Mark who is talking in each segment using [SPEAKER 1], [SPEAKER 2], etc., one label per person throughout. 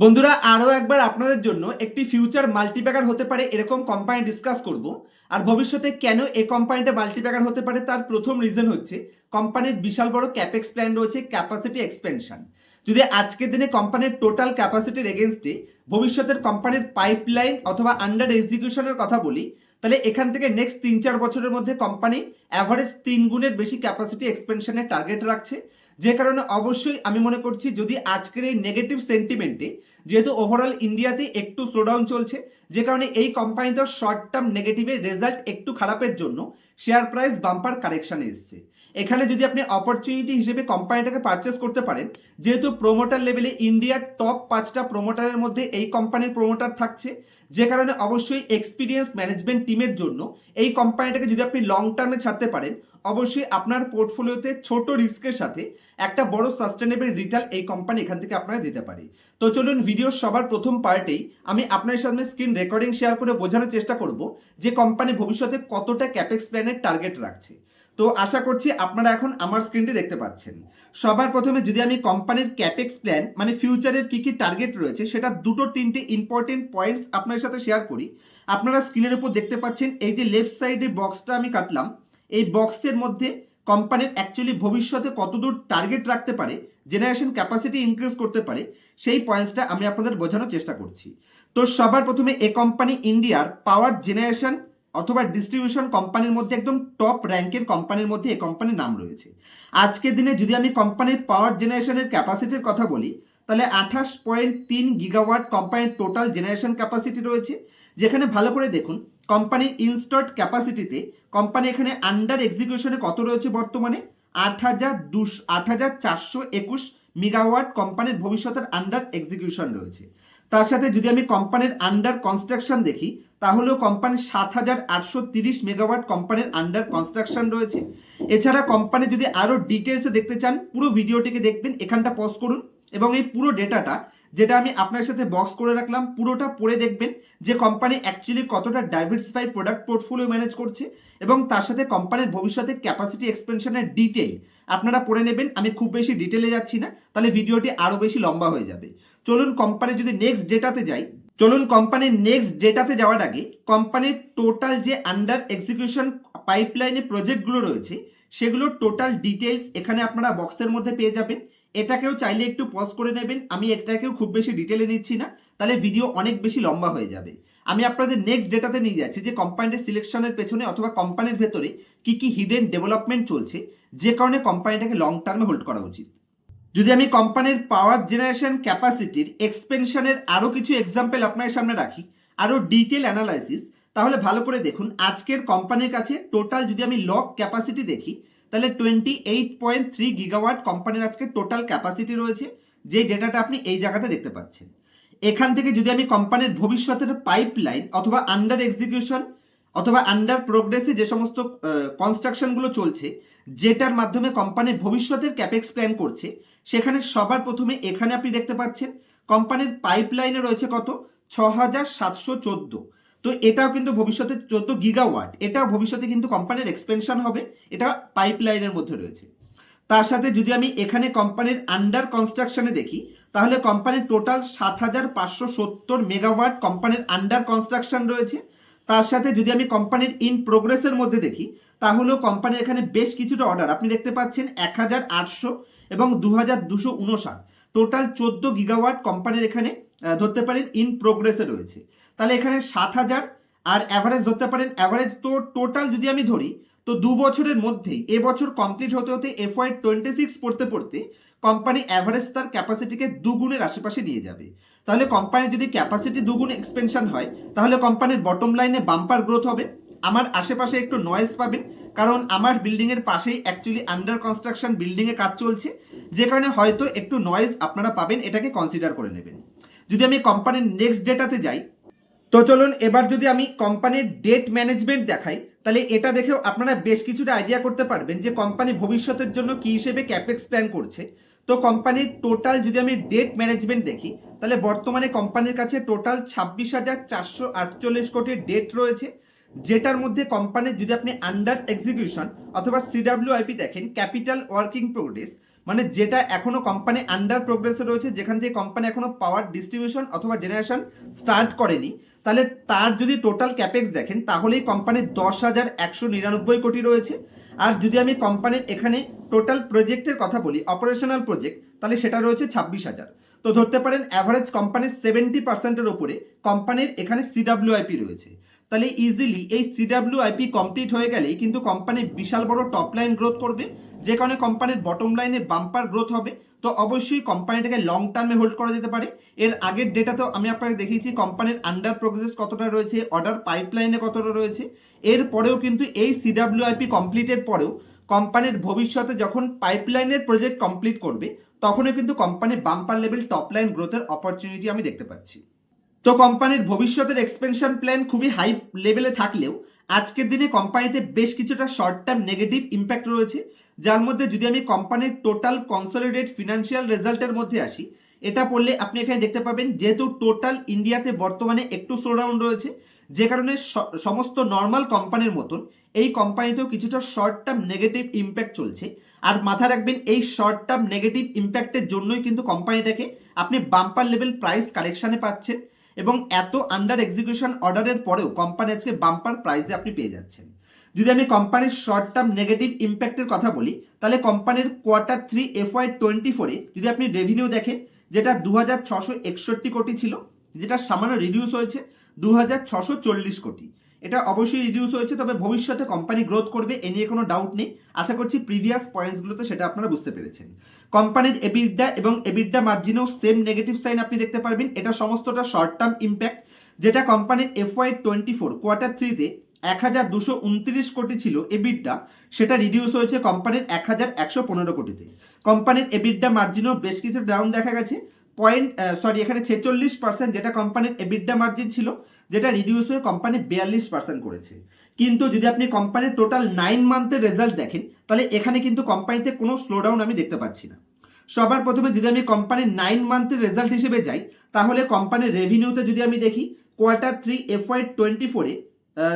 [SPEAKER 1] বন্ধুরা আরও একবার আপনাদের জন্য একটি ফিউচার মাল্টিপ্যাকার হতে পারে এরকম কোম্পানি ডিসকাস করব। আর ভবিষ্যতে কেন এই কোম্পানিটা মাল্টিপ্যাকার হতে পারে তার প্রথম রিজন হচ্ছে কোম্পানির বিশাল বড় ক্যাপেক্স প্ল্যান রয়েছে ক্যাপাসিটি এক্সপেনশন যদি আজকের দিনে কোম্পানির টোটাল ক্যাপাসিটির এগেনস্টে ভবিষ্যতের কোম্পানির পাইপলাইন অথবা আন্ডার এক্সিকিউশনের কথা বলি, তাহলে এখান থেকে নেক্সট তিন চার বছরের মধ্যে কোম্পানি অ্যাভারেজ তিন গুণের বেশি ক্যাপাসিটি এক্সপেনশনের টার্গেট রাখছে। যে কারণে অবশ্যই আমি মনে করছি যদি আজকের এই নেগেটিভ সেন্টিমেন্টে যেহেতু ওভারঅল ইন্ডিয়াতে একটু স্লোডাউন চলছে, যে কারণে এই কোম্পানিটার শর্ট টার্ম নেগেটিভের রেজাল্ট একটু খারাপের জন্য শেয়ার প্রাইস বাম্পার কারেকশানে এসছে। এখানে যদি আপনি অপরচুনিটি হিসেবে কোম্পানিটাকে পারচেস করতে পারেন, যেহেতু প্রোমোটার লেভেলে ইন্ডিয়ার টপ পাঁচটা প্রোমোটারের মধ্যে এই কোম্পানির প্রোমোটার থাকছে, যে কারণে অবশ্যই এক্সপিরিয়েন্স ম্যানেজমেন্ট টিমের জন্য এই কোম্পানিটাকে যদি আপনি লং টার্মে ছাড়তে পারেন, অবশ্যই আপনার পোর্টফোলিওতে ছোট রিস্কের সাথে একটা বড় সাস্টেনেবল রিটার্ন এই কোম্পানি এখান থেকে আপনারা দিতে পারে। তো চলুন ভিডিওর সবার প্রথম পার্টেই আমি আপনার সামনে স্ক্রিন রেকর্ডিং শেয়ার করে বোঝানোর চেষ্টা করব যে কোম্পানি ভবিষ্যতে কতটা ক্যাপেক্স প্ল্যানের টার্গেট রাখছে। তো আশা করছি আপনারা এখন আমার স্ক্রিনটি দেখতে পাচ্ছেন। সবার প্রথমে যদি আমি কোম্পানির ক্যাপেক্স প্ল্যান মানে ফিউচারের কি কি টার্গেট রয়েছে, সেটা দুটো তিনটে ইম্পর্টেন্ট পয়েন্টস আপনার সাথে শেয়ার করি। আপনারা স্ক্রিনের উপর দেখতে পাচ্ছেন, এই যে লেফট সাইডে বক্সটা আমি কাটলাম, এই বক্সের মধ্যে কোম্পানির অ্যাকচুয়ালি ভবিষ্যতে কতদূর টার্গেট রাখতে পারে জেনারেশন ক্যাপাসিটি ইনক্রিজ করতে পারে, সেই পয়েন্টসটা আমি আপনাদের বোঝানোর চেষ্টা করছি। তো সবার প্রথমে এ কোম্পানি ইন্ডিয়ার পাওয়ার জেনারেশন অথবা ডিস্ট্রিবিউশন কোম্পানির মধ্যে একদম টপ র্যাঙ্কের কোম্পানির মধ্যে এই কোম্পানির নাম রয়েছে। আজকের দিনে যদি আমি কোম্পানির পাওয়ার জেনারেশনের ক্যাপাসিটির কথা বলি, তাহলে আঠাশ পয়েন্ট তিন গিগাওয়াট কোম্পানির টোটাল জেনারেশন ক্যাপাসিটি রয়েছে। যেখানে ভালো করে দেখুন কোম্পানির ইনস্টলড ক্যাপাসিটিতে কোম্পানি এখানে আন্ডার এক্সিকিউশনে কত রয়েছে বর্তমানে? আট হাজার দুশো, আট হাজার চারশো একুশ মেগাওয়াট কোম্পানির ভবিষ্যতের আন্ডার এক্সিকিউশন রয়েছে। তার সাথে যদি আমি কোম্পানির আন্ডার কনস্ট্রাকশন দেখি তাহলেও কোম্পানির সাত হাজার আটশো তিরিশ মেগাওয়াট কোম্পানির আন্ডার কনস্ট্রাকশন রয়েছে। এছাড়া কোম্পানি যদি আরও ডিটেলসে দেখতে চান, পুরো ভিডিওটিকে দেখবেন, এখানটা পজ করুন এবং এই পুরো ডেটাটা যেটা আমি আপনার সাথে বক্স করে রাখলাম, পুরোটা পড়ে দেখবেন যে কোম্পানি অ্যাকচুয়ালি কতটা ডাইভার্সিফাই প্রোডাক্ট পোর্টফোলিও ম্যানেজ করছে এবং তার সাথে কোম্পানির ভবিষ্যতে ক্যাপাসিটি এক্সপেনশনের ডিটেল আপনারা পড়ে নেবেন। আমি খুব বেশি ডিটেলে যাচ্ছি না, তাহলে ভিডিওটি আরও বেশি লম্বা হয়ে যাবে। চলুন কোম্পানি যদি নেক্সট ডেটাতে যাই, চলুন কোম্পানির নেক্সট ডেটাতে যাওয়ার আগে কোম্পানির টোটাল যে আন্ডার এক্সিকিউশন পাইপলাইনে প্রজেক্টগুলো রয়েছে সেগুলোর টোটাল ডিটেলস এখানে আপনারা বক্সের মধ্যে পেয়ে যাবেন। এটাকেও চাইলে একটু পজ করে নেবেন। আমি এটাকেও খুব বেশি ডিটেলে নিচ্ছি না, তাহলে ভিডিও অনেক বেশি লম্বা হয়ে যাবে। আমি আপনাদের নেক্সট ডেটাতে নিয়ে যাচ্ছি যে কোম্পানির সিলেকশনের পেছনে অথবা কোম্পানির ভেতরে কি কি হিডেন ডেভেলপমেন্ট চলছে, যে কারণে কোম্পানিটাকে লং টার্মে হোল্ড করা উচিত। যদি আমি কোম্পানির পাওয়ার জেনারেশন ক্যাপাসিটির এক্সপেনশনের আরও কিছু এক্সাম্পল আপনার সামনে রাখি আরও ডিটেল অ্যানালাইসিস তাহলে ভালো করে দেখুন, আজকের কোম্পানির কাছে টোটাল যদি আমি লক ক্যাপাসিটি দেখি, তাহলে twenty eight point three gigawatt কোম্পানির আজকে টোটাল ক্যাপাসিটি রয়েছে, যেই ডেটাটা আপনি এই জায়গাতে দেখতে পাচ্ছেন। এখান থেকে যদি আমি কোম্পানির ভবিষ্যতের পাইপলাইন অথবা আন্ডার এক্সিকিউশন অথবা আন্ডার প্রোগ্রেসে যে সমস্ত কনস্ট্রাকশনগুলো চলছে, যেটার মাধ্যমে কোম্পানির ভবিষ্যতের ক্যাপেক্স প্ল্যান করছে সেখানে সবার প্রথমে এখানে আপনি দেখতে পাচ্ছেন, কোম্পানির পাইপলাইনে রয়েছে কত? ছ হাজার সাতশো চোদ্দ। তো এটাও কিন্তু ভবিষ্যতে চোদ্দ গিগাওয়াট এটাও ভবিষ্যতে কিন্তু কোম্পানির এক্সপেনশন হবে, এটা পাইপলাইনের মধ্যে রয়েছে। তার সাথে যদি আমি এখানে কোম্পানির আন্ডার কনস্ট্রাকশনে দেখি, তাহলে কোম্পানির টোটাল সাত হাজার পাঁচশো সত্তর মেগাওয়াট কোম্পানির আন্ডার কনস্ট্রাকশন রয়েছে। তার সাথে যদি আমি কোম্পানির ইন প্রোগ্রেসের মধ্যে দেখি, তাহলেও কোম্পানির এখানে বেশ কিছুটা অর্ডার আপনি দেখতে পাচ্ছেন এক হাজার আটশো এবং দু হাজার দুশো টোটাল চোদ্দ গিগাওয়াট কোম্পানির এখানে ধরতে পারেন ইন প্রোগ্রেসে রয়েছে। তাহলে এখানে সাত হাজার, আর অ্যাভারেজ ধরতে পারেন অ্যাভারেজ তো টোটাল যদি আমি ধরি, তো দু বছরের মধ্যেই এবছর কমপ্লিট হতে হতে এফ ওয়াই টোয়েন্টি সিক্স পড়তে পড়তে কোম্পানি অ্যাভারেজ তার ক্যাপাসিটিকে দুগুণের আশেপাশে নিয়ে যাবে। তাহলে কোম্পানির যদি ক্যাপাসিটি দুগুণ এক্সপেনশন হয়, তাহলে কোম্পানির বটম লাইনে বাম্পার গ্রোথ হবে। আমার আশেপাশে একটু নয়েজ পাবেন, কারণ আমার বিল্ডিংয়ের পাশেই অ্যাকচুয়ালি আন্ডার কনস্ট্রাকশন বিল্ডিংয়ে কাজ চলছে। যে কারণে হয়তো একটু নয়েজ আপনারা পাবেন, এটাকে কনসিডার করে নেবেন। যদি আমি কোম্পানির নেক্সট ডেটাতে যাই, তো চলুন এবার যদি আমি কোম্পানির ডেট ম্যানেজমেন্ট দেখাই, তাহলে এটা দেখেও আপনারা বেশ কিছুটা আইডিয়া করতে পারবেন যে কোম্পানি ভবিষ্যতের জন্য কি হিসেবে ক্যাপেক্স প্ল্যান করছে। তো কোম্পানির টোটাল যদি আমি ডেট ম্যানেজমেন্ট দেখি, তাহলে বর্তমানে কোম্পানির কাছে টোটাল ছাব্বিশ হাজার চারশো আটচল্লিশ কোটির ডেট রয়েছে। যেটার মধ্যে কোম্পানির যদি আপনি আন্ডার এক্সিকিউশন অথবা সিডাব্লিউআইপি দেখেন ক্যাপিটাল ওয়ার্কিং প্রোগ্রেস মানে যেটা এখনও কোম্পানি আন্ডার প্রোগ্রেসে রয়েছে, যেখান থেকে কোম্পানি এখনও পাওয়ার ডিস্ট্রিবিউশন অথবা জেনারেশন স্টার্ট করেনি, তাহলে তার যদি টোটাল ক্যাপেক্স দেখেন, তাহলেই কোম্পানির দশ হাজার একশো নিরানব্বই কোটি রয়েছে। আর যদি আমি কোম্পানির এখানে টোটাল প্রজেক্টের কথা বলি অপারেশনাল প্রজেক্ট তাহলে সেটা রয়েছে ছাব্বিশ হাজার। তো ধরতে পারেন অ্যাভারেজ কোম্পানির সেভেন্টি পার্সেন্টের ওপরে কোম্পানির এখানে সিডাব্লিউআইপি রয়েছে। তাহলে ইজিলি এই সিডাব্লিউআইপি কমপ্লিট হয়ে গেলেই কিন্তু কোম্পানি বিশাল বড় টপ লাইন গ্রোথ করবে, যে কারণে কোম্পানির বটম লাইনে বাম্পার গ্রোথ হবে। তো অবশ্যই কোম্পানিটাকে লং টার্মে হোল্ড করা যেতে পারে। এর আগের ডেটা তো আমি আপনাকে দেখিয়েছি কোম্পানির আন্ডার প্রোগ্রেস কতটা রয়েছে অর্ডার পাইপলাইনে কতটা রয়েছে। এর পরেও কিন্তু এই সিডাব্লিউআইপি কমপ্লিটের পরেও কোম্পানির ভবিষ্যতে যখন পাইপলাইনের প্রজেক্ট কমপ্লিট করবে, তখনও কিন্তু কোম্পানির বাম্পার লেভেল টপ লাইন গ্রোথের অপরচুনিটি আমি দেখতে পাচ্ছি। তো কোম্পানির ভবিষ্যতের এক্সপেনশন প্ল্যান খুবই হাই লেভেলে থাকলেও আজকের দিনে কোম্পানিতে বেশ কিছুটা শর্ট টার্ম নেগেটিভ ইম্প্যাক্ট রয়েছে। যার মধ্যে যদি আমি কোম্পানির টোটাল কনসলিডেট ফিনান্সিয়াল রেজাল্টের মধ্যে আসি, এটা পড়লে আপনি এখানে দেখতে পাবেন যেহেতু টোটাল ইন্ডিয়াতে বর্তমানে একটু স্লোডাউন রয়েছে, যে কারণে সমস্ত নর্মাল কোম্পানির মতন এই কোম্পানিতেও কিছুটা শর্ট টার্ম নেগেটিভ ইম্প্যাক্ট চলছে। আর মাথায় রাখবেন, এই শর্ট টার্ম নেগেটিভ ইম্প্যাক্টের জন্যই কিন্তু কোম্পানিটাকে আপনি বাম্পার লেভেল প্রাইস কালেকশানে পাচ্ছেন। এবং এত আন্ডার এক্সিকিউশন অর্ডারের পরেও কোম্পানি আজকে বাম্পার প্রাইসে আপনি পেয়ে যাচ্ছেন। যদি আমি কোম্পানির শর্ট টার্ম নেগেটিভ ইম্প্যাক্টের কথা বলি, তাহলে কোম্পানির quarter three F Y twenty ফোরে যদি আপনি রেভিনিউ দেখেন, যেটা দু হাজার ছশো একষট্টি কোটি ছিল, যেটা সামান্য রিডিউস হয়েছে দু হাজার ছশো চল্লিশ কোটি। এটা অবশ্যই রিডিউস হয়েছে, তবে ভবিষ্যতে কোম্পানি গ্রোথ করবে, এ নিয়ে কোনো ডাউট নেই। আশা করছি প্রিভিয়াস পয়েন্টসগুলোতে সেটা আপনারা বুঝতে পেরেছেন। কোম্পানির এবিডা এবং এবিডা মার্জিনেও সেম নেগেটিভ সাইন আপনি দেখতে পারবেন। এটা সমস্তটা শর্ট টার্ম ইম্প্যাক্ট যেটা কোম্পানির F Y twenty four quarter থ্রিতে এক হাজার দুশো উনত্রিশ কোটি ছিল এবিডা সেটা রিডিউস হয়েছে কোম্পানির এক হাজার একশো পনেরো কোটিতে। কোম্পানির এবিডা মার্জিনও বেশ কিছু ডাউন দেখা গেছে। পয়েন্ট সরি এখানে ছেচল্লিশ পার্সেন্ট যেটা কোম্পানির এবিডা মার্জিন ছিল যেটা রিডিউস হয়ে কোম্পানি বিয়াল্লিশ পার্সেন্ট করেছে। কিন্তু যদি আপনি কোম্পানির টোটাল নাইন মান্থের রেজাল্ট দেখেন, তাহলে এখানে কিন্তু কোম্পানিতে কোনো স্লোডাউন আমি দেখতে পাচ্ছি না। সবার প্রথমে যদি আমি কোম্পানির নাইন মান্থের রেজাল্ট হিসেবে যাই, তাহলে কোম্পানির রেভিনিউতে যদি আমি দেখি quarter three F Y twenty ফোরে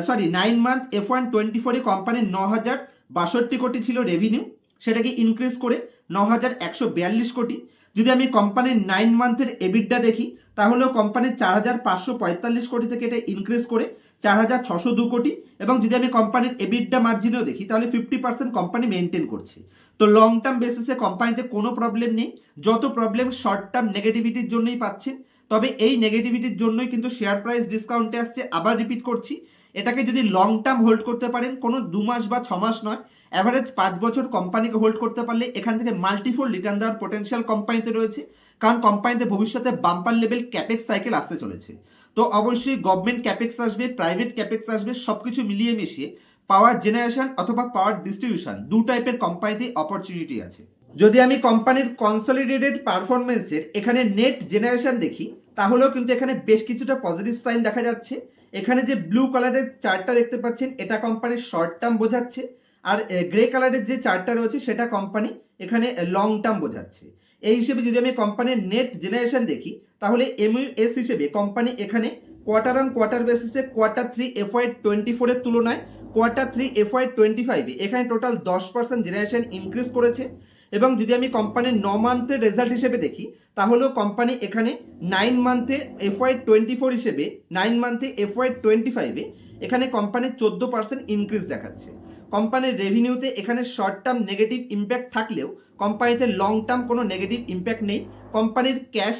[SPEAKER 1] sorry nine month F one twenty ফোরে কোম্পানির ন হাজার বাষট্টি কোটি ছিল রেভিনিউ সেটাকে ইনক্রিজ করে ন হাজার একশো বিয়াল্লিশ কোটি। যদি আমি কোম্পানির নাইন মান্থের এবিডটা দেখি, তাহলেও কোম্পানির চার হাজার পাঁচশো পঁয়তাল্লিশ কোটি থেকে এটা ইনক্রিজ করে চার হাজার ছশো দু কোটি এবং যদি আমি কোম্পানির এবিডটা মার্জিনেও দেখি, তাহলে ফিফটি পার্সেন্ট কোম্পানি মেনটেন করছে। তো লং টার্ম বেসিসে কোম্পানিতে কোনো প্রবলেম নেই। যত প্রবলেম শর্ট টার্ম নেগেটিভিটির জন্যই পাচ্ছেন, তবে এই নেগেটিভিটির জন্যই কিন্তু শেয়ার প্রাইস ডিসকাউন্টে আসছে, আবার রিপিট করছি। এটাকে যদি লং টার্ম হোল্ড করতে পারেন, কোনো দু মাস বা ছ মাস নয় অ্যাভারেজ পাঁচ বছর কোম্পানিকে হোল্ড করতে পারলে এখান থেকে মাল্টিফোল রিটার্ন দেওয়ার পোটেনশিয়াল কোম্পানিতে রয়েছে। কারণ কোম্পানিতে ভবিষ্যতে বাম্পার লেভেল ক্যাপেক্স সাইকেল আসতে চলেছে। তো অবশ্যই গভর্নমেন্ট ক্যাপেক্স আসবে প্রাইভেট ক্যাপেক্স আসবে সব কিছু মিলিয়ে মিশিয়ে পাওয়ার জেনারেশন অথবা পাওয়ার ডিস্ট্রিবিউশন দু টাইপের কোম্পানিতে অপরচুনিটি আছে। যদি আমি কোম্পানির কনসলিডেটেড পারফরমেন্সের এখানে নেট জেনারেশন দেখি, তাহলেও কিন্তু এখানে বেশ কিছুটা পজিটিভ সাইন দেখা যাচ্ছে। এখানে যে ব্লু কালারের চার্টটা দেখতে পাচ্ছেন, এটা কোম্পানির শর্ট টার্ম বোঝাচ্ছে। আর গ্রে কালারের যে চার্টটা রয়েছে সেটা কোম্পানি এখানে লং টার্ম বোঝাচ্ছে। এই হিসেবে যদি আমি কোম্পানির নেট জেনারেশন দেখি, তাহলে এমইউএস হিসেবে কোম্পানি এখানে কোয়ার্টার অন কোয়ার্টার বেসিসে কোয়ার্টার থ্রি এফওয়াই টোয়েন্টি ফোরের তুলনায় কোয়ার্টার থ্রি এফওয়াই টোয়েন্টি ফাইভে এখানে টোটাল দশ পার্সেন্ট জেনারেশন ইনক্রিজ করেছে। এবং যদি আমি কোম্পানির ন মান্থের রেজাল্ট হিসেবে দেখি, তাহলেও কোম্পানি এখানে নাইন মান্থে এফওয়াই টোয়েন্টি ফোর হিসেবে নাইন মান্থে এফওয়াই টোয়েন্টি ফাইভে এখানে কোম্পানির চোদ্দ পার্সেন্ট ইনক্রিজ দেখাচ্ছে। কোম্পানির রেভিনিউতে এখানে শর্ট টার্ম নেগেটিভ ইম্প্যাক্ট থাকলেও কোম্পানিতে লং টার্ম কোনো নেগেটিভ ইম্প্যাক্ট নেই। কোম্পানির ক্যাশ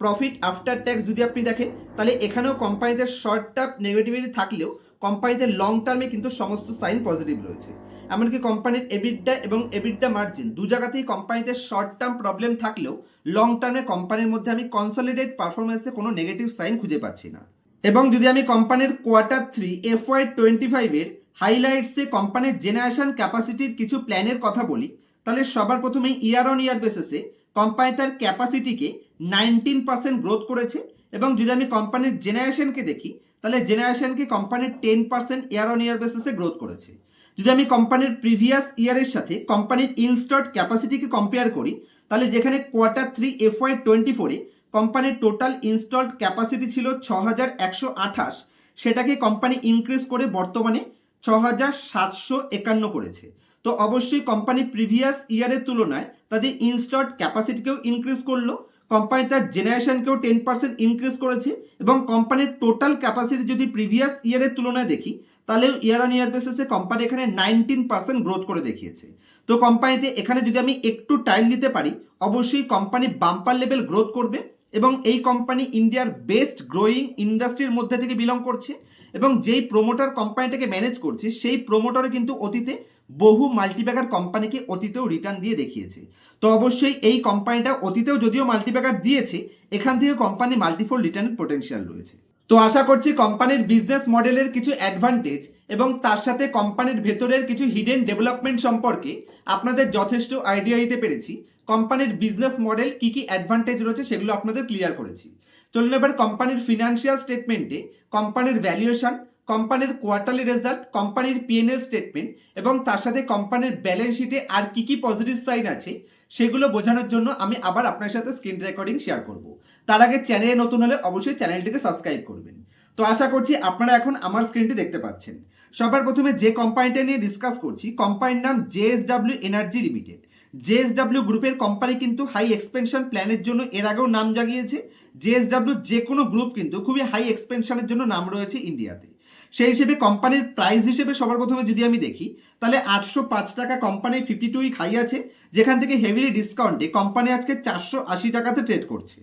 [SPEAKER 1] প্রফিট আফটার ট্যাক্স যদি আপনি দেখেন, তাহলে এখানেও কোম্পানিতে শর্ট টার্ম নেগেটিভিটি থাকলেও কোম্পানিতে লং টার্মে কিন্তু সমস্ত সাইন পজিটিভ রয়েছে। এমনকি কোম্পানির এবিডা এবং এবিডা মার্জিন দু জায়গাতেই কোম্পানিতে শর্ট টার্ম প্রবলেম থাকলেও লং টার্মে কোম্পানির মধ্যে আমি কনসলিডেট পারফরমেন্সে কোনো নেগেটিভ সাইন খুঁজে পাচ্ছি না। এবং যদি আমি কোম্পানির quarter three F Y twenty ফাইভের হাইলাইটসে কোম্পানির জেনারেশন ক্যাপাসিটির কিছু প্ল্যানের কথা বলি, তাহলে সবার প্রথমে ইয়ার অন ইয়ার বেসিসে কোম্পানি তার ক্যাপাসিটিকে নাইনটিন পার্সেন্ট গ্রোথ করেছে এবং যদি আমি কোম্পানির জেনারেশনকে দেখি, তাহলে জেনারেশনকে কোম্পানির ten percent year on year বেসিসে গ্রোথ করেছে। যদি আমি কোম্পানির প্রিভিয়াস ইয়ারের সাথে কোম্পানির ইনস্টলড ক্যাপাসিটিকে কম্পেয়ার করি, তাহলে যেখানে quarter three F Y twenty ফোরে কোম্পানির টোটাল ইনস্টলড ক্যাপাসিটি ছিল ছ হাজার একশো আঠাশ, সেটাকে কোম্পানি ইনক্রিজ করে বর্তমানে ছ হাজার সাতশো একান্ন করেছে। তো অবশ্যই কোম্পানি প্রিভিয়াস ইয়ারের তুলনায় তাদের ইনস্টলড ক্যাপাসিটিকেও ইনক্রিজ করল কোম্পানি তার জেনারেশনকেও টেন পার্সেন্ট ইনক্রিজ করেছে এবং কোম্পানির টোটাল ক্যাপাসিটি যদি প্রিভিয়াস ইয়ারের তুলনায় দেখি তাহলে ইয়ার অন ইয়ার বেসিসে কোম্পানি এখানে নাইনটিন পার্সেন্ট গ্রোথ করে দেখিয়েছে। তো কোম্পানিতে এখানে যদি আমি একটু টাইম দিতে পারি, অবশ্যই কোম্পানি বাম্পার লেভেল গ্রোথ করবে। এবং এই কোম্পানি ইন্ডিয়ার বেস্ট গ্রোয়িং ইন্ডাস্ট্রির মধ্যে থেকে বিলং করছে এবং যেই প্রোমোটার কোম্পানিটাকে ম্যানেজ করছে, সেই প্রোমোটারও কিন্তু অতীতে বহু মাল্টিপ্যাকার কোম্পানিকে অতীতেও রিটার্ন দিয়ে দেখিয়েছে। তো অবশ্যই এই কোম্পানিটা অতীতেও যদিও মাল্টিপ্যাকার দিয়েছে, এখান থেকে কোম্পানি মাল্টিফোল রিটার্নের পোটেনশিয়াল রয়েছে। তো আশা করছি কোম্পানির বিজনেস মডেলের কিছু অ্যাডভান্টেজ এবং তার সাথে কোম্পানির ভেতরের কিছু হিডেন ডেভেলপমেন্ট সম্পর্কে আপনাদের যথেষ্ট আইডিয়া দিতে পেরেছি। কোম্পানির বিজনেস মডেল কি কি অ্যাডভান্টেজ রয়েছে সেগুলো আপনাদের ক্লিয়ার করেছি। চলুন এবার কোম্পানির ফিনান্সিয়াল স্টেটমেন্টে কোম্পানির ভ্যালুয়েশন কোম্পানির কোয়ার্টারলি রেজাল্ট কোম্পানির পিএনএল স্টেটমেন্ট এবং তার সাথে কোম্পানির ব্যালেন্স শিটে আর কি কি পজিটিভ সাইন আছে, সেগুলো বোঝানোর জন্য আমি আবার আপনার সাথে স্ক্রিন রেকর্ডিং শেয়ার করব। তার আগে চ্যানেলে নতুন হলে অবশ্যই চ্যানেলটিকে সাবস্ক্রাইব করবেন। তো আশা করছি আপনারা এখন আমার স্ক্রিনটি দেখতে পাচ্ছেন। সবার প্রথমে যে কোম্পানিটা নিয়ে ডিসকাস করছি কোম্পানির নাম জেএসডাব্লিউ এনার্জি লিমিটেড জেএসডাব্লিউ গ্রুপের কোম্পানি কিন্তু হাই এক্সপেনশন প্ল্যানের জন্য এর আগেও নাম জাগিয়েছে। জেএসডাব্লিউ যে কোনো গ্রুপ কিন্তু খুবই হাই এক্সপেনশনের জন্য নাম রয়েছে ইন্ডিয়াতে সেই হিসেবে কোম্পানির প্রাইস হিসেবে সবার প্রথমে যদি আমি দেখি, তাহলে আটশো পাঁচ টাকা কোম্পানির ফিফটি টু উইক হাই আছে। যেখান থেকে হেভিলি ডিসকাউন্টে কোম্পানি আজকে চারশো আশি টাকাতে ট্রেড করছে।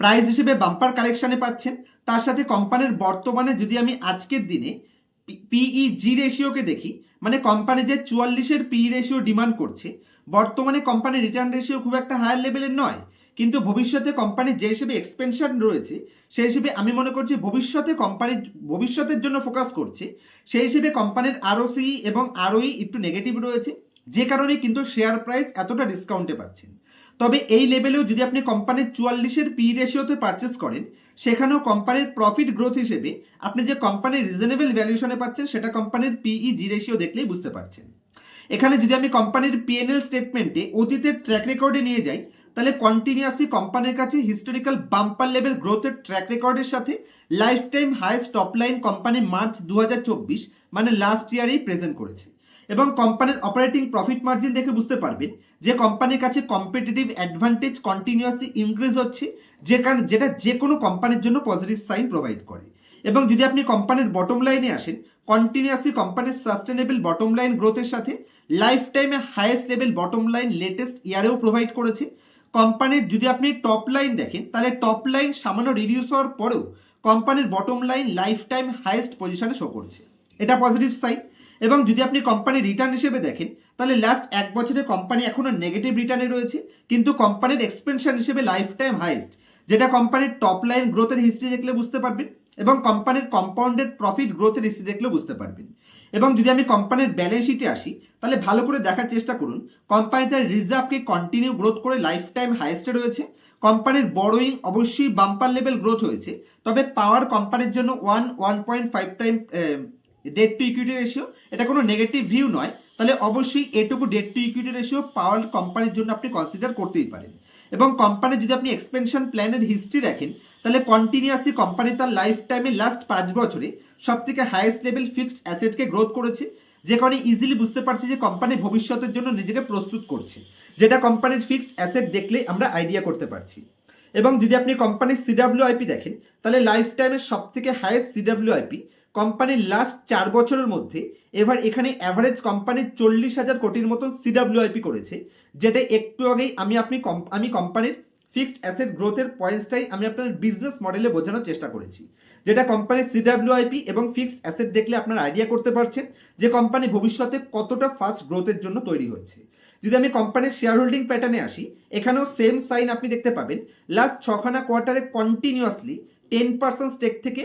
[SPEAKER 1] প্রাইস হিসেবে বাম্পার কালেকশনে পাচ্ছেন। তার সাথে কোম্পানির বর্তমানে যদি আমি আজকের দিনে পিই জি রেশিওকে দেখি মানে কোম্পানি যে চুয়াল্লিশের পিই রেশিও ডিমান্ড করছে বর্তমানে কোম্পানির রিটার্ন রেশিও খুব একটা হায়ার লেভেলের নয়, কিন্তু ভবিষ্যতে কোম্পানির যে হিসেবে এক্সপেনশন রয়েছে, সেই হিসেবে আমি মনে করছি ভবিষ্যতে কোম্পানির ভবিষ্যতের জন্য ফোকাস করছে, সেই হিসেবে কোম্পানির আরওসি এবং আরওই একটু নেগেটিভ রয়েছে, যে কারণে কিন্তু শেয়ার প্রাইস এতটা ডিসকাউন্টে পাচ্ছেন। তবে এই লেভেলেও যদি আপনি কোম্পানির চুয়াল্লিশের পি রেশিওতে পারচেস করেন, সেখানেও কোম্পানির প্রফিট গ্রোথ হিসেবে আপনি যে কোম্পানির রিজনেবল ভ্যালুয়েশনে পাচ্ছেন, সেটা কোম্পানির পিই জি রেশিও দেখলেই বুঝতে পারছেন। এখানে যদি আমি কোম্পানির পিএনএল স্টেটমেন্টে অতীতের ট্র্যাক রেকর্ডে নিয়ে যাই, তাহলে কন্টিনিউয়াসলি কোম্পানির কাছে হিস্টোরিক্যাল বাম্পার লেভেল গ্রোথের ট্র্যাক রেকর্ডের সাথে life time highest top line company March দু হাজার চব্বিশ মানে লাস্ট ইয়ারেই প্রেজেন্ট করেছে। এবং কোম্পানির অপারেটিং প্রফিট মার্জিন দেখে বুঝতে পারবেন যে কোম্পানির কাছে কম্পিটিটিভ অ্যাডভান্টেজ কন্টিনিউয়াসলি ইনক্রিজ হচ্ছে, যে কারণ যেটা যে কোনো কোম্পানির জন্য পজিটিভ সাইন প্রোভাইড করে। এবং যদি আপনি কোম্পানির বটম লাইনে আসেন কন্টিনিউয়াসলি কোম্পানির সাস্টেনেবল বটম লাইন গ্রোথের সাথে লাইফ টাইমে highest level bottom line latest ইয়ারেও provide করেছে। কোম্পানির যদি আপনি টপ লাইন দেখেন, তাহলে টপ লাইন সামান্য রিডিউস হওয়ার পরেও কোম্পানির bottom line life time highest পজিশনে শো করছে। এটা পজিটিভ সাইন এবং যদি আপনি কোম্পানির রিটার্ন হিসেবে দেখেন, তাহলে লাস্ট এক বছরে কোম্পানি এখনও নেগেটিভ রিটার্নে রয়েছে, কিন্তু কোম্পানির এক্সপেনশন হিসেবে লাইফ টাইম হাইয়েস্ট যেটা কোম্পানির টপ লাইন গ্রোথের হিস্ট্রি দেখলে বুঝতে পারবেন, এবং কোম্পানির কম্পাউন্ডেড প্রফিট গ্রোথের হিস্ট্রি দেখলেও বুঝতে পারবেন। এবং যদি আমি কোম্পানির ব্যালেন্স শিটে আসি, তাহলে ভালো করে দেখার চেষ্টা করুন কোম্পানি তার রিজার্ভকে কন্টিনিউ গ্রোথ করে লাইফ টাইম হাইয়েস্টে রয়েছে কোম্পানির বড়োইং অবশ্যই বাম্পার লেভেল গ্রোথ হয়েছে, তবে পাওয়ার কোম্পানির জন্য one one point five time debt to equity ratio এটা কোনো নেগেটিভ ভিউ নয়, তাহলে অবশ্যই এটুকু debt to equity ratio power কোম্পানির জন্য আপনি কনসিডার করতেই পারেন। এবং কোম্পানির যদি আপনি এক্সপেনশন প্ল্যানের হিস্ট্রি রাখেন, তাহলে কন্টিনিউয়াসলি কোম্পানি তার লাইফ টাইমে লাস্ট পাঁচ বছরে সব থেকে হাইয়েস্ট লেভেল ফিক্সড অ্যাসেটকে গ্রোথ করেছে, যে কারণে ইজিলি বুঝতে পারছি যে কোম্পানি ভবিষ্যতের জন্য নিজেকে প্রস্তুত করছে, যেটা কোম্পানির ফিক্সড অ্যাসেট দেখলে আমরা আইডিয়া করতে পারছি। এবং যদি আপনি কোম্পানির সিডাব্লিউ আইপি দেখেন, তাহলে লাইফ টাইমের সব থেকে হাইয়েস্ট সিডাব্লিউ আইপি কোম্পানির লাস্ট চার বছরের মধ্যে এবার এখানে অ্যাভারেজ কোম্পানির চল্লিশ হাজার কোটির মতন সিডাব্লিউআইপি করেছে, যেটা একটু আগেই আমি আপনি আমি কোম্পানির ফিক্সড অ্যাসেট গ্রোথের পয়েন্টসটাই আমি আপনার বিজনেস মডেলে বোঝানোর চেষ্টা করেছি। যেটা কোম্পানির সিডাব্লিউআইপি এবং ফিক্সড অ্যাসেট দেখলে আপনার আইডিয়া করতে পারছেন যে কোম্পানি ভবিষ্যতে কতটা ফাস্ট গ্রোথের জন্য তৈরি হচ্ছে। যদি আমি কোম্পানির শেয়ার হোল্ডিং প্যাটার্নে আসি, এখানেও সেম সাইন আপনি দেখতে পাবেন। লাস্ট ছখানা কোয়ার্টারে কন্টিনিউয়াসলি টেন পার্সেন্ট স্টেক থেকে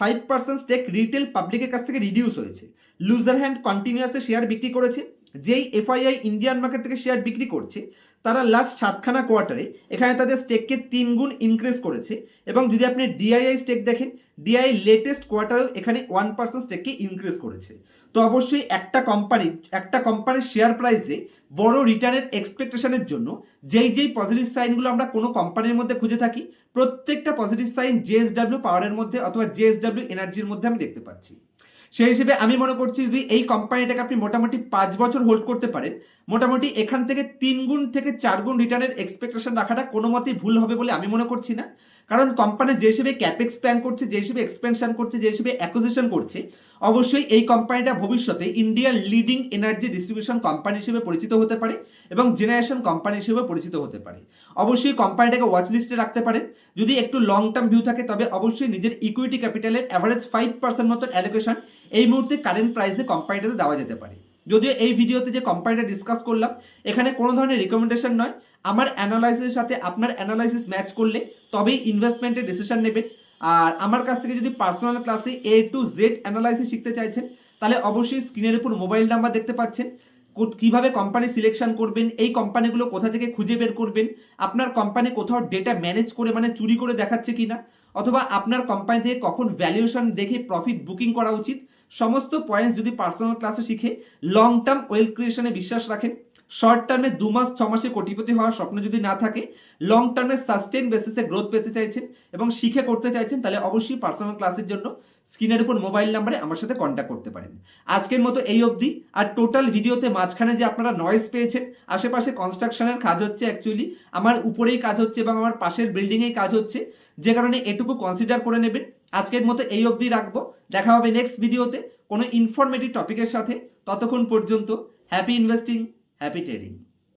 [SPEAKER 1] ফাইভ পার্সেন্ট স্টেক রিটেল পাবলিকের কাছ থেকে রিডিউস হয়েছে। লুজার হ্যান্ড কন্টিনিউয়াসে শেয়ার বিক্রি করেছে। যেই এফআইআই ইন্ডিয়ান মার্কেট থেকে শেয়ার বিক্রি করছে তারা লাস্ট সাতখানা কোয়ার্টারে এখানে তাদের স্টেককে তিন গুণ ইনক্রিজ করেছে এবং যদি আপনি ডিআইআই স্টেক দেখেন ডিআই লেটেস্ট কোয়ার্টারেও এখানে ওয়ান পার্সেন্ট স্টেককে ইনক্রিজ করেছে। তো অবশ্যই একটা কোম্পানি একটা কোম্পানির শেয়ার প্রাইসে বড় রিটার্নের এক্সপেকটেশনের জন্য যেই যেই পজিটিভ সাইনগুলো আমরা কোনো কোম্পানির মধ্যে খুঁজে থাকি, প্রত্যেকটা পজিটিভ সাইন জেএসডাব্লিউ পাওয়ারের মধ্যে অথবা জেএসডাব্লিউ এনার্জির মধ্যে আমি দেখতে পাচ্ছি। সেই হিসেবে আমি মনে করছি যদি এই কোম্পানিটাকে আপনি মোটামুটি পাঁচ বছর হোল্ড করতে পারেন, মোটামুটি এখান থেকে তিন গুণ থেকে চার গুণ রিটার্নের এক্সপেকটেশন রাখাটা কোনো মতেই ভুল হবে বলে আমি মনে করছি না। কারণ কোম্পানি যে হিসেবে ক্যাপেক্স প্ল্যান করছে, যে হিসেবে এক্সপেনশন করছে, যে হিসেবে অ্যাকুজিশন করছে, অবশ্যই এই কোম্পানিটা ভবিষ্যতে ইন্ডিয়ার লিডিং এনার্জি ডিস্ট্রিবিউশন কোম্পানি হিসেবে পরিচিত হতে পারে এবং জেনারেশন কোম্পানি হিসেবে পরিচিত হতে পারে। অবশ্যই কোম্পানিটাকে ওয়াচ লিস্টে রাখতে পারেন। যদি একটু লং টার্ম ভিউ থাকে, তবে অবশ্যই নিজের ইকুইটি ক্যাপিটালের অ্যাভারেজ ফাইভ পার্সেন্ট মতো অ্যালোকেশন এই মুহূর্তে কারেন্ট প্রাইসে কোম্পানিটাতে দেওয়া যেতে পারে। যদিও এই ভিডিওতে যে কোম্পানিটা ডিসকাস করলাম, এখানে কোনো ধরনের রিকমেন্ডেশন নয়। আমার অ্যানালাইসিসের সাথে আপনার অ্যানালাইসিস ম্যাচ করলে তবেই ইনভেস্টমেন্টের ডিসিশন নেবেন। আর আমার কাছ থেকে যদি পার্সোনাল ক্লাসে এ টু জেড অ্যানালাইসিস শিখতে চাইছেন, তাহলে অবশ্যই স্ক্রিনের উপর মোবাইল নাম্বার দেখতে পাচ্ছেন। কো- কীভাবে কোম্পানি সিলেকশন করবেন, এই কোম্পানিগুলো কোথা থেকে খুঁজে বের করবেন, আপনার কোম্পানি কোথাও ডেটা ম্যানেজ করে মানে চুরি করে দেখাচ্ছে কিনা, অথবা আপনার কোম্পানি থেকে কখন ভ্যালুয়েশন দেখে প্রফিট বুকিং করা উচিত সমস্ত পয়েন্টস যদি পার্সোনাল ক্লাসে শিখে লং টার্ম ওয়েলথ ক্রিয়েশনে বিশ্বাস রাখেন শর্ট টার্মে দু মাস, ছ মাসে কোটিপতি হওয়ার স্বপ্ন যদি না থাকে লং টার্মে সাস্টেন বেসিসে গ্রোথ পেতে চাইছেন এবং শিখে করতে চাইছেন, তাহলে অবশ্যই পার্সোনাল ক্লাসের জন্য স্ক্রিনের উপর মোবাইল নাম্বারে আমার সাথে কন্ট্যাক্ট করতে পারেন। আজকের মতো এই অবধি। আর টোটাল ভিডিওতে মাঝখানে যে আপনারা নয়েজ পেয়েছেন, আশেপাশে কনস্ট্রাকশনের কাজ হচ্ছে অ্যাকচুয়ালি আমার উপরেই কাজ হচ্ছে এবং আমার পাশের বিল্ডিংয়েই কাজ হচ্ছে। যে কারণে এটুকু কনসিডার করে নেবেন। আজকের মতো এই অবধি রাখব। দেখা হবে নেক্সট ভিডিওতে কোনো ইনফরমেটিভ টপিকের সাথে। ততক্ষণ পর্যন্ত হ্যাপি ইনভেস্টিং হ্যাপি ট্রেডিং